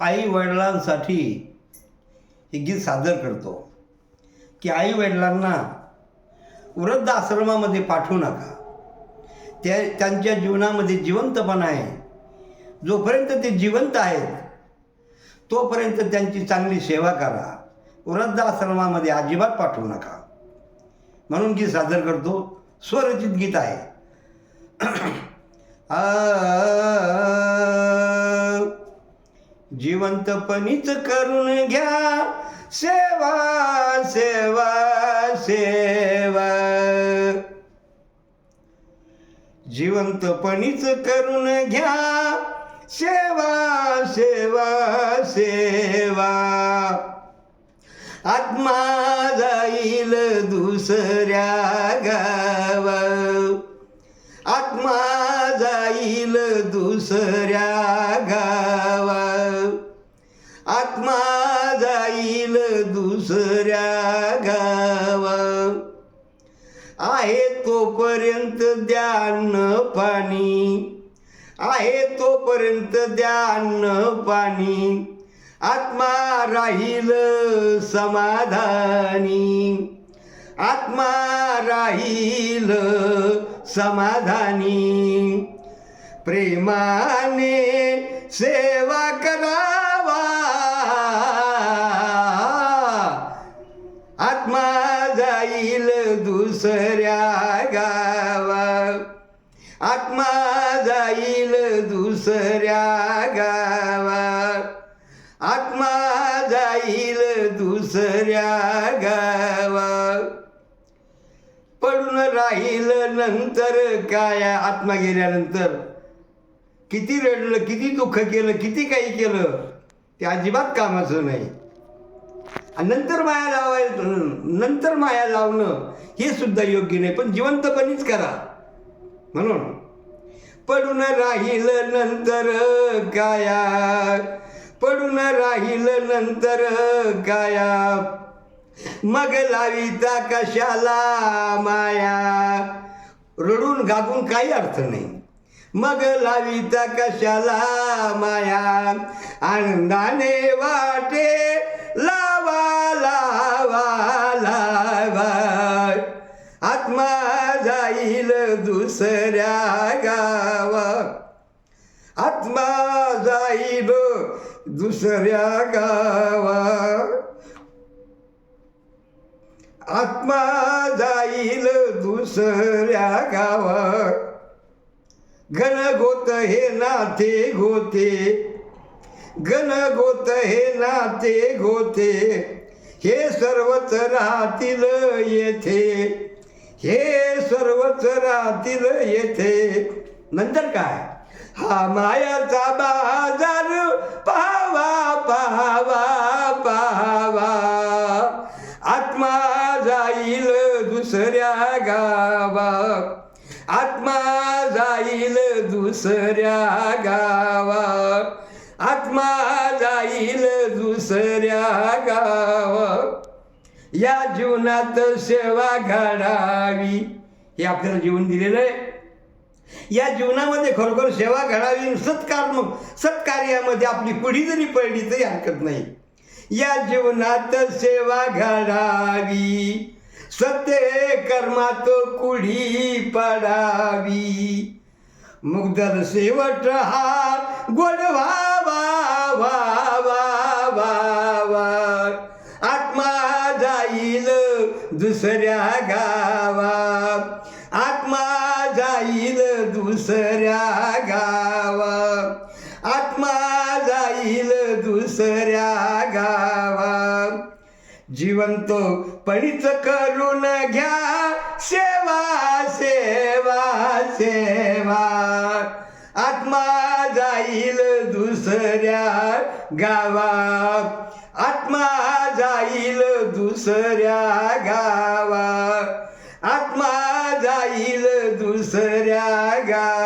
आई वडिलांसाठी हे गीत सादर करतो. की आई वडिलांना वृद्ध आश्रमामध्ये पाठवू नका. त्या त्यांच्या जीवनामध्ये जिवंतपणा आहे. जोपर्यंत ते जिवंत आहेत तोपर्यंत त्यांची चांगली सेवा करा. वृद्ध आश्रमामध्ये अजिबात पाठवू नका. म्हणून गीत सादर करतो. स्वरचित गीत आहे. जिवंतपणीच करून घ्या. सेवा सेवा सेवा. जिवंतपणीच करून घ्या. सेवा सेवा सेवा. आत्मा जाईल दुसऱ्या गावा आत्मा जाईल दुसऱ्या आत्मा जाईल दुसऱ्या गावा आहे तोपर्यंत ध्यान पाणी. आहे तोपर्यंत ध्यान पाणी. आत्मा राहील समाधानी. आत्मा राहील समाधानी. प्रेमाने सेवा करा. जाईल दुसऱ्या गावा आत्मा जाईल दुसऱ्या गावा आत्मा जाईल दुसऱ्या गावा पडून राहील नंतर काय? आत्मा गेल्यानंतर. किती रडलं किती दुःख केलं किती काही केलं ते अजिबात कामाचं नाही. नंतर माया लावायचं नंतर माया लावणं हे सुद्धा योग्य नाही पण जिवंतपणीच करा. म्हणून पडून राहील नंतर काया पडून राहील नंतर काया. मग लाविता कशाला माया? रडून गागून काही अर्थ नाही. मग लाविता कशाला माया? आनंदाने वाटे जाईल दुसऱ्या गावा आत्मा जाईल दुसऱ्या गावा आत्मा जाईल दुसऱ्या गावा घन गोत हे नाते गोते. घन गोत हे नाते गोते. हे सर्वच राहतील येथे. हे सर्वच राहतील येथे. नंतर काय? हा मायाचा बाजार पाहावा पाहावा पाहावा. आत्मा जाईल दुसऱ्या गावा आत्मा जाईल दुसऱ्या गावा आत्मा जाईल दुसऱ्या गावा या जीवनात सेवा घडावी. हे आपल्याला जीवन दिलेलं आहे. या जीवनामध्ये खरोखर सेवा घडावी सत्कार सत्कार्यामध्ये आपली पिढी जरी पडली तरी हरकत नाही. या जीवनात सेवा घडावी. सत्य कर्मात कुढी पडावी. मुग्धर शेवट हा गोड दुसऱ्या गावा आत्मा जाईल दुसऱ्या गावा आत्मा जाईल दुसऱ्या गावा जिवंतो पणीच करून घ्या. सेवा सेवा सेवा. आत्मा जाईल दुसऱ्या गावा आत्मा जाईल दुसऱ्या गावा आत्मा जाईल दुसऱ्या गावा